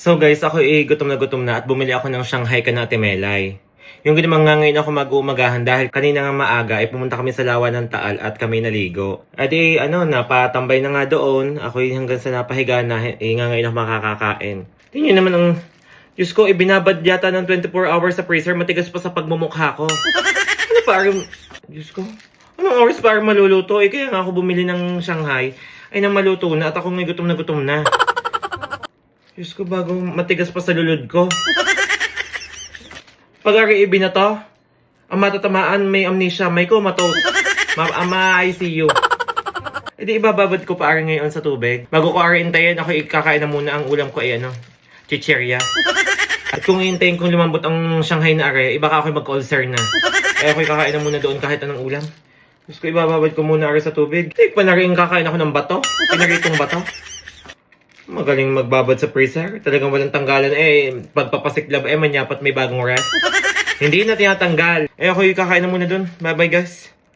So guys, ako eh gutom na gutom na at bumili ako ng Shanghai ka na Melay. Yung ganun nga ngayon ako mag-uumagahan dahil kanina nga maaga ay pumunta kami sa lawa ng Taal at kami naligo. At eh ano, napatambay na nga doon. Ako eh hanggang sa napahiga na eh nga ngayon ako makakakain. Tingnan naman ang Diyos ko, ibinabad yata ng 24 hours sa freezer, matigas pa sa pagmumukha ko. Ano parang, Diyos ko, anong oras parang maluluto? Eh, kaya nga ako bumili ng Shanghai, ay nang maluto na at ako ngay gutom na gutom na. Diyos ko, bago matigas pa sa lulod ko. Pag-ari na to, ang matatamaan may amnesia, may comatose. Ma ama ICU. E di ibababad ko pa ngayon sa tubig. Bago ko ari intayin, ako ikakain na muna ang ulam ko ay ano, chicheria. At kung hintayin kong lumambot ang Shanghai na are, iba ka ako mag-ulcer na. Kaya ako kakain na muna doon kahit anong ulam. Gusto ko ibababad ko muna are sa tubig. Tik pa na rin kakain ako ng bato. Pinaritong bato. Magaling magbabad sa freezer. Talagang walang tanggalan. Eh, pagpapasiklab, eh, manyapat may bagong rest. Hindi na tinatanggal. Eh, ako yung kakain na muna doon. Bye-bye, guys.